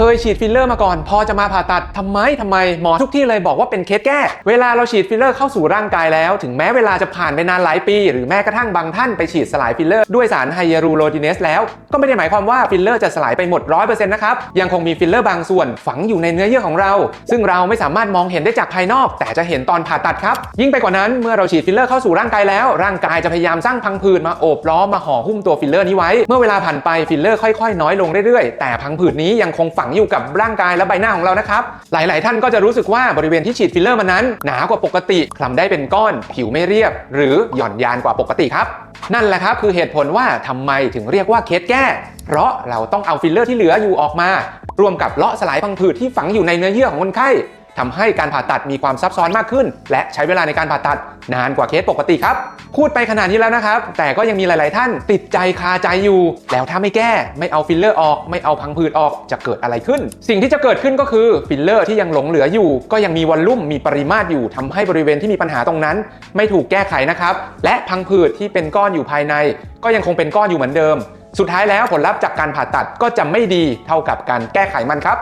เคยฉีดฟิลเลอร์มาก่อน พอจะมาผ่าตัดทำไมทำไมหมอทุกที่เลยบอกว่าเป็นเคสแก้ เวลาเราฉีดฟิลเลอร์เข้าสู่ร่างกายแล้ว ถึงแม้เวลาจะผ่านไปนานหลายปี หรือแม้กระทั่งบางท่านไปฉีดสลายฟิลเลอร์ด้วยสารไฮยาลูโรดิเนสแล้วก็ไม่ได้หมายความว่าฟิลเลอร์จะสลายไปหมด 100%นะครับยังคงมีฟิลเลอร์บางส่วนฝังอยู่ในเนื้อเยื่อของเรา ซึ่งเราไม่สามารถมองเห็นได้จากภายนอก แต่จะเห็นตอนผ่าตัดครับ ยิ่งไปกว่านั้นเมื่อเราฉีดฟิลเลอร์เข้าสู่ร่างกายแล้ว ร่างกายจะพยายามสร้างพังผืดมาโอบล้อมมาห่อหุ้มตัวฟิลเลอร์นี้ไว้ เมื่อเวลาผ่านไปฟิลเลอร์ค่อยๆ น้อยลงเรื่อยๆ แต่พังผืดนี้ยังคงฝังอยู่กับร่างกายและใบหน้าของเรานะครับ หลาย ๆ ท่านก็จะรู้สึกว่าบริเวณที่ฉีดฟิลเลอร์มานั้น หนากว่าปกติคลำได้เป็นก้อนผิวไม่เรียบ หรือหย่อนยานกว่าปกติครับ นั่นแหละครับคือเหตุผลว่าทำไมถึงเรียกว่าเคสแก้ เพราะเราต้องเอาฟิลเลอร์ที่เหลืออยู่ออกมา รวมกับเลาะสลายพังผืดที่ฝังอยู่ในเนื้อเยื่อของคนไข้ ทำให้การผ่าตัดมีความซับซ้อนมากขึ้น และใช้เวลาในการผ่าตัดนานกว่าเคสปกติครับพูดไปขนาดนี้แล้วนะครับ แต่ก็ยังมีหลาย ๆ ท่านติดใจคาใจอยู่ แล้วถ้าไม่แก้ไม่เอาฟิลเลอร์ออก ไม่เอาพังผืดออกจะเกิดอะไรขึ้น สิ่งที่จะเกิดขึ้นก็คือฟิลเลอร์ที่ยังหลงเหลืออยู่ ก็ยังมีวอลลุ่มมีปริมาตรอยู่ทำให้บริเวณที่มีปัญหาตรงนั้น ไม่ถูกแก้ไขนะครับและพังผืดที่เป็นก้อนอยู่ภายใน ก็ยังคงเป็นก้อนอยู่เหมือนเดิม สุดท้ายแล้วผลลัพธ์จากการผ่าตัดก็จะไม่ดีเท่ากับการแก้ไขมันครับ